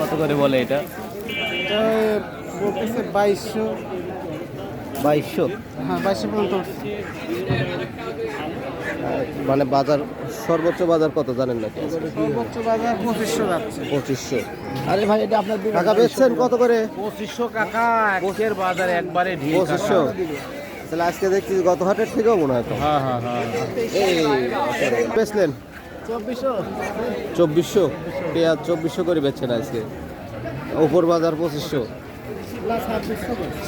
কত করে বলে এটা? বলতেছে বাইশশো। বাইশশো? হ্যাঁ বাইশশো পর্যন্ত মানে বাজার সর্বোচ্চ বাজার কত জানেন না? সর্বোচ্চ বাজার পঁচিশশো যাচ্ছে। পঁচিশশো। আরে ভাই এটা আপনার টাকা বেচছেন কত করে? পঁচিশশো কাকা আজকের বাজার একবারে পঁচিশশো। তাহলে আজকে দেখছি গত হাটের থেকেও মনে হয় তো। হ্যাঁ হ্যাঁ হ্যাঁ। বেচলেন। চব্বিশশো। পেঁয়াজ চব্বিশশো করে বেচছেন আজকে। উপর বাজার পঁচিশশো।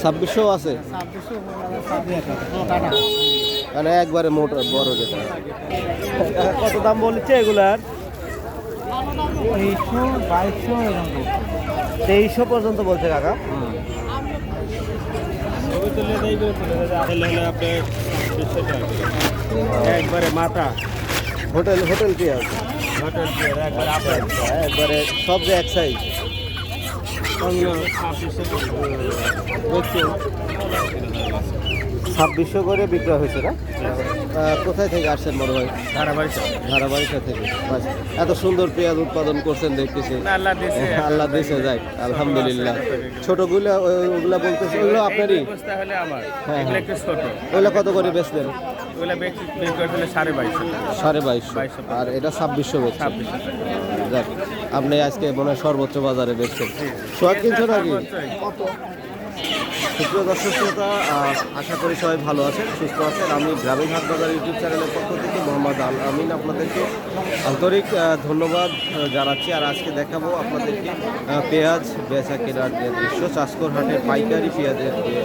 ছাব্বিশশো আছে? মানে একবারে মোটা বড় যেটা। কত দাম বলেছে এগুলার? তেইশশো বাইশশো তেইশশো পর্যন্ত বলছে কাকা। একবারে মাথা। হোটেল হোটেল পেঁয়াজ হোটেল দিয়ে একবারে হ্যাঁ, সব যে এক সাইজ ছাব্বিশশো করে। বিক্রয় হয়েছে না? কোথায় থেকে আসছেন বড় ভাই? ধারাবাহিক ধারাবাড়িটা থেকে। এত সুন্দর পেঁয়াজ উৎপাদন করছেন দেখতেছি। আল্লাহ দেশে যাই আলহামদুলিল্লাহ। ছোটগুলো ওগুলা বলতেছে ওগুলো আপনারই? হ্যাঁ, ওগুলো কত করে বেচলেন ওগুলো বেশি করে সাড়ে বাইশশো সাড়ে বাইশশো বাইশশো। আর এটা ছাব্বিশশো বেচছেন যাক আপনি আজকে মনে হয় সর্বোচ্চ বাজারে বেচছেন সোয়াদ কিনছো নাকি সুপ্রিয় দর্শক শ্রোতা আশা করি সবাই ভালো আছেন, সুস্থ আছেন। আমি গ্রামীণ হাট বাজার ইউটিউব চ্যানেলের পক্ষ থেকে মোহাম্মদ আল আমিন আপনাদেরকে আন্তরিক ধন্যবাদ জানাচ্ছি। আর আজকে দেখাবো আপনাদেরকে পেঁয়াজ বেচা কেনার যে দৃশ্য, চাষকর হাটের পাইকারি পেঁয়াজের যে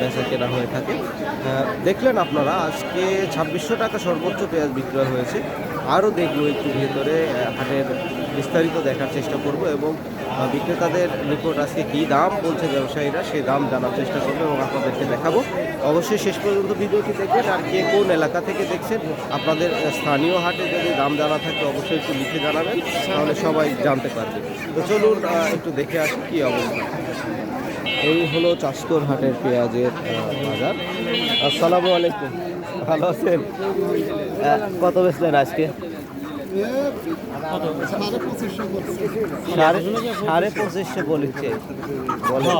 বেচা কেনা হয়ে থাকে। দেখলেন আপনারা, আজকে ছাব্বিশশো টাকা সর্বোচ্চ পেঁয়াজ বিক্রয় হয়েছে। আরও দেখব একটু ভেতরে হাটের বিস্তারিত দেখার চেষ্টা করব এবং বিক্রেতাদের নিকট আজকে কী দাম বলছে ব্যবসায়ীরা, সেই দাম জানার চেষ্টা করব এবং আপনাদেরকে দেখাবো। অবশ্যই শেষ পর্যন্ত ভিডিওটি দেখবেন আর কে কোন এলাকা থেকে দেখছেন, আপনাদের স্থানীয় হাটে যদি দাম জানা থাকে অবশ্যই একটু লিখে জানাবেন, তাহলে সবাই জানতে পারবে। তো চলুন একটু দেখে আসি কী অবস্থা। এই হলো চাষকর হাটের পেঁয়াজের বাজার। আসসালামু আলাইকুম। ভালো আছেন? কত বেচলেন আজকে? সাড়ে পঁচিশশো বলেছে। বলে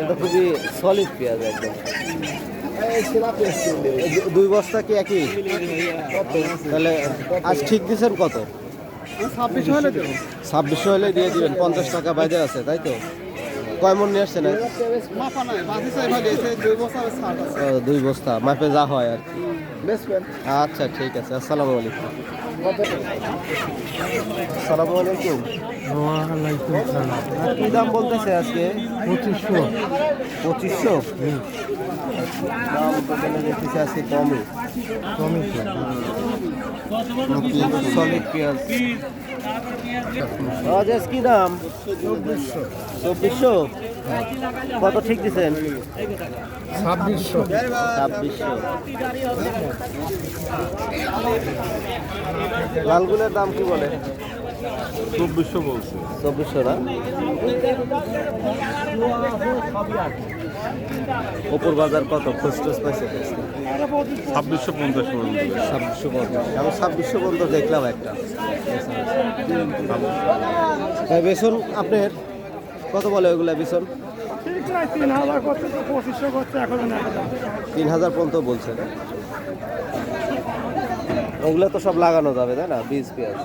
এটা খুবই সলিড পেঁয়াজ একদম। দুই বস্তা কি একই? তাহলে আজ ঠিক দিচ্ছেন কত? ছাব্বিশশো হলে দিয়ে দিবেন, পঞ্চাশ টাকা বাইরে আছে, তাই তো? কয় মন নিয়ে আসছেন দুই বস্তা, মাপে যা হয় আর কি। আচ্ছা ঠিক আছে, আসসালামু আলাইকুম। আসসালামু আলাইকুম। কি দাম বলতেছে আজকে? পঁচিশশো। পঁচিশশো? দাম দোকানে দেখতেছি আজকে কমই সলিড পেঁয়াজ। আজ আজ কি দাম? চব্বিশশো? কত ঠিক দিচ্ছেন ছাব্বিশশো। ছাব্বিশশো। লালগুলের দাম কি বলে? চব্বিশশো বলছে। চব্বিশশো না? ওপর বাজার কত? খুচরোস পাইছে? ছাব্বিশশো পঞ্চাশ পর্যন্ত ছাব্বিশশো পঞ্চাশ। আমি ছাব্বিশশো পর্যন্ত দেখলাম একটা। বেসন আপনার? কত বলে ওইগুলো বেসন তিন হাজার পর্যন্ত বলছে না? ওগুলো তো সব লাগানো যাবে তাই না? বীজ পেঁয়াজ।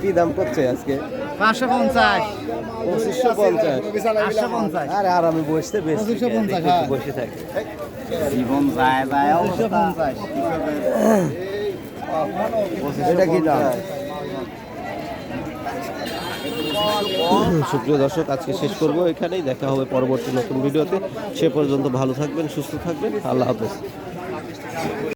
কি দাম করছে আজকে? পাঁচশো পঞ্চাশ। পঁচিশশো পঞ্চাশ। আরে আর আমি বসতে বেশ পঁচিশশো পঞ্চাশ, হ্যাঁ। বসে থাকি। জীবন যায় যায় পঞ্চাশ। সুপ্রিয় দর্শক, আজকে শেষ করব এখানেই। দেখা হবে পরবর্তী নতুন ভিডিওতে। সে পর্যন্ত ভালো থাকবেন, সুস্থ থাকবেন। আল্লাহ হাফেজ।